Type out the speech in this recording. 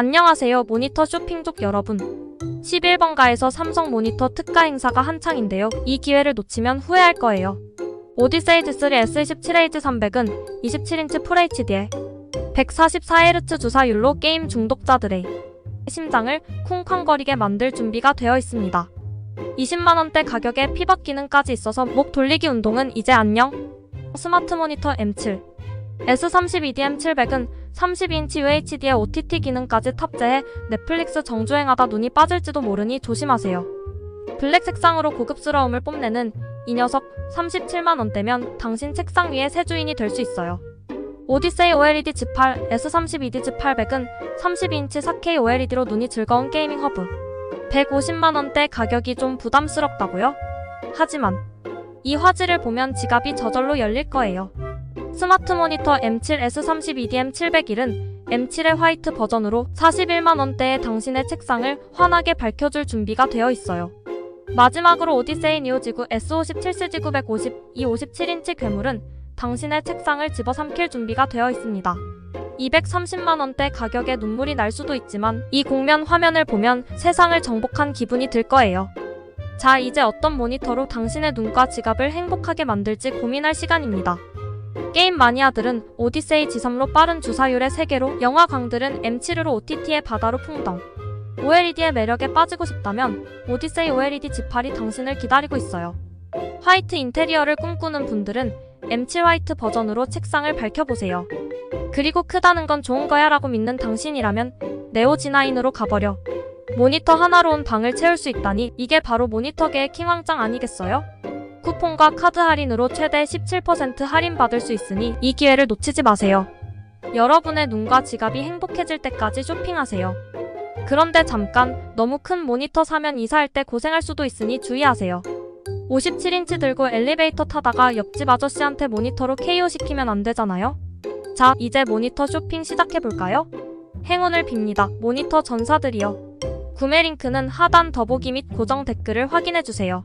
안녕하세요 모니터 쇼핑족 여러분. 11번가에서 삼성 모니터 특가 행사가 한창인데요. 이 기회를 놓치면 후회할 거예요. 오디세이 G3 S27H300은 27인치 FHD에 144Hz 주사율로 게임 중독자들의 심장을 쿵쾅거리게 만들 준비가 되어 있습니다. 20만원대 가격에 피벗 기능까지 있어서 목 돌리기 운동은 이제 안녕. 스마트 모니터 M7 S32DM700은 32인치 UHD의 OTT 기능까지 탑재해 넷플릭스 정주행하다 눈이 빠질지도 모르니 조심하세요. 블랙 색상으로 고급스러움을 뽐내는 이 녀석 37만원대면 당신 책상 위에 새 주인이 될 수 있어요. 오디세이 OLED G8 S32D G800은 32인치 4K OLED로 눈이 즐거운 게이밍 허브. 150만원대 가격이 좀 부담스럽다고요? 하지만 이 화질을 보면 지갑이 저절로 열릴 거예요. 스마트 모니터 M7 S32DM 701은 M7의 화이트 버전으로 41만원대의 당신의 책상을 환하게 밝혀줄 준비가 되어 있어요. 마지막으로 오디세이 니오지구 S57CG950 이 57인치 괴물은 당신의 책상을 집어삼킬 준비가 되어 있습니다. 230만원대 가격에 눈물이 날 수도 있지만 이 공면 화면을 보면 세상을 정복한 기분이 들 거예요. 자, 이제 어떤 모니터로 당신의 눈과 지갑을 행복하게 만들지 고민할 시간입니다. 게임 마니아들은 오디세이 G3로 빠른 주사율의 세계로 영화 광들은 M7으로 OTT의 바다로 풍덩 OLED의 매력에 빠지고 싶다면 오디세이 OLED G8이 당신을 기다리고 있어요. 화이트 인테리어를 꿈꾸는 분들은 M7 화이트 버전으로 책상을 밝혀보세요. 그리고 크다는 건 좋은 거야 라고 믿는 당신이라면 네오 G9으로 가버려. 모니터 하나로 온 방을 채울 수 있다니 이게 바로 모니터계의 킹왕짱 아니겠어요? 쿠폰과 카드 할인으로 최대 17% 할인 받을 수 있으니 이 기회를 놓치지 마세요. 여러분의 눈과 지갑이 행복해질 때까지 쇼핑하세요. 그런데 잠깐 너무 큰 모니터 사면 이사할 때 고생할 수도 있으니 주의하세요. 57인치 들고 엘리베이터 타다가 옆집 아저씨한테 모니터로 KO 시키면 안 되잖아요? 자, 이제 모니터 쇼핑 시작해볼까요? 행운을 빕니다. 모니터 전사들이요. 구매 링크는 하단 더보기 및 고정 댓글을 확인해주세요.